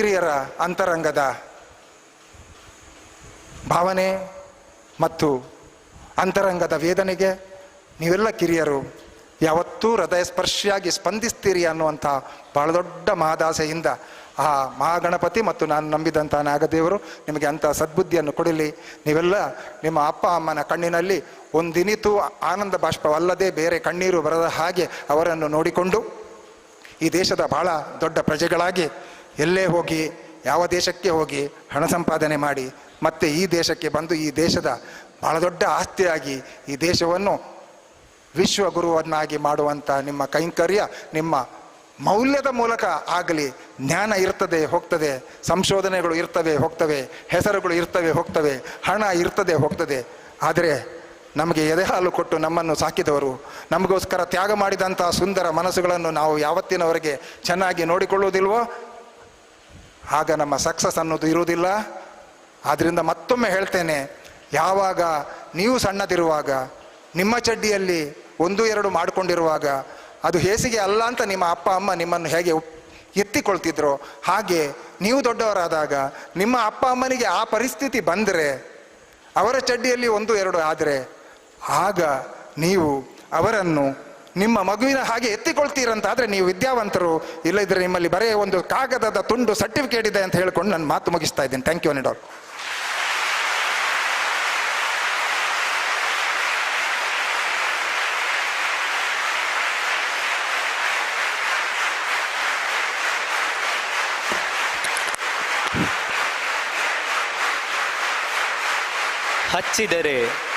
ಹಿರಿಯರ ಅಂತರಂಗದ ಭಾವನೆ ಮತ್ತು ಅಂತರಂಗದ ವೇದನೆಗೆ ನೀವೆಲ್ಲ ಕಿರಿಯರು, ಯಾವತ್ತೂ ಹೃದಯ ಸ್ಪರ್ಶಿಯಾಗಿ ಸ್ಪಂದಿಸ್ತೀರಿ ಅನ್ನುವಂಥ ಬಹಳ ದೊಡ್ಡ ಮಹಾದಾಸೆಯಿಂದ ಆ ಮಹಾಗಣಪತಿ ಮತ್ತು ನಾನು ನಂಬಿದಂಥ ನಾಗದೇವರು ನಿಮಗೆ ಅಂಥ ಸದ್ಬುದ್ಧಿಯನ್ನು ಕೊಡಲಿ. ನೀವೆಲ್ಲ ನಿಮ್ಮ ಅಪ್ಪ, ಅಮ್ಮನ ಕಣ್ಣಿನಲ್ಲಿ ಒಂದಿನಿತೂ ಆನಂದ ಬಾಷ್ಪವಲ್ಲದೆ ಬೇರೆ ಕಣ್ಣೀರು ಬರದ ಹಾಗೆ ಅವರನ್ನು ನೋಡಿಕೊಂಡು ಈ ದೇಶದ ಬಹಳ ದೊಡ್ಡ ಪ್ರಜೆಗಳಾಗಿ ಎಲ್ಲೇ ಹೋಗಿ, ಯಾವ ದೇಶಕ್ಕೆ ಹೋಗಿ ಹಣ ಸಂಪಾದನೆ ಮಾಡಿ, ಮತ್ತೆ ಈ ದೇಶಕ್ಕೆ ಬಂದು ಈ ದೇಶದ ಬಹಳ ದೊಡ್ಡ ಆಸ್ತಿಯಾಗಿ ಈ ದೇಶವನ್ನು ವಿಶ್ವಗುರುವನ್ನಾಗಿ ಮಾಡುವಂಥ ನಿಮ್ಮ ಕೈಂಕರ್ಯ, ನಿಮ್ಮ ಮೌಲ್ಯದ ಮೂಲಕ ಆಗಲಿ, ಜ್ಞಾನ ಇರ್ತದೆ, ಹೋಗ್ತದೆ, ಸಂಶೋಧನೆಗಳು ಇರ್ತವೆ, ಹೋಗ್ತವೆ, ಹೆಸರುಗಳು ಇರ್ತವೆ, ಹೋಗ್ತವೆ, ಹಣ ಇರ್ತದೆ, ಹೋಗ್ತದೆ. ಆದರೆ ನಮಗೆ ಎದೆಹಾಲು ಕೊಟ್ಟು ನಮ್ಮನ್ನು ಸಾಕಿದವರು, ನಮಗೋಸ್ಕರ ತ್ಯಾಗ ಮಾಡಿದಂಥ ಸುಂದರ ಮನಸ್ಸುಗಳನ್ನು ನಾವು ಯಾವತ್ತಿನವರೆಗೆ ಚೆನ್ನಾಗಿ ನೋಡಿಕೊಳ್ಳುವುದಿಲ್ವೋ ಆಗ ನಮ್ಮ ಸಕ್ಸಸ್ ಅನ್ನೋದು ಇರುವುದಿಲ್ಲ. ಆದ್ದರಿಂದ ಮತ್ತೊಮ್ಮೆ ಹೇಳ್ತೇನೆ, ಯಾವಾಗ ನೀವು ಸಣ್ಣದಿರುವಾಗ, ನಿಮ್ಮ ಚಡ್ಡಿಯಲ್ಲಿ ಒಂದು, ಎರಡು ಮಾಡಿಕೊಂಡಿರುವಾಗ, ಅದು ಹೇಸಿಗೆ ಅಲ್ಲ ಅಂತ ನಿಮ್ಮ ಅಪ್ಪ, ಅಮ್ಮ ನಿಮ್ಮನ್ನು ಹೇಗೆ ಎತ್ತಿಕೊಳ್ತಿದ್ರು ಹಾಗೆ ನೀವು ದೊಡ್ಡವರಾದಾಗ ನಿಮ್ಮ ಅಪ್ಪ, ಅಮ್ಮನಿಗೆ ಆ ಪರಿಸ್ಥಿತಿ ಬಂದರೆ, ಅವರ ಚಡ್ಡಿಯಲ್ಲಿ ಒಂದು, ಎರಡು ಆದರೆ, ಆಗ ನೀವು ಅವರನ್ನು ನಿಮ್ಮ ಮಗುವಿನ ಹಾಗೆ ಎತ್ತಿಕೊಳ್ತೀರಂತ ಆದರೆ ನೀವು ವಿದ್ಯಾವಂತರು ಇಲ್ಲದಿದ್ದರೆ ನಿಮ್ಮಲ್ಲಿ ಬರೇ ಒಂದು ಕಾಗದದ ತುಂಡು ಸರ್ಟಿಫಿಕೇಟ್ ಇದೆ ಅಂತ ಹೇಳ್ಕೊಂಡು ನಾನು ಮಾತು ಮುಗಿಸ್ತಾ ಇದ್ದೀನಿ. ಥ್ಯಾಂಕ್ ಯು ಅನಿಡಾಲ್ ಹಚ್ಚಿದರೆ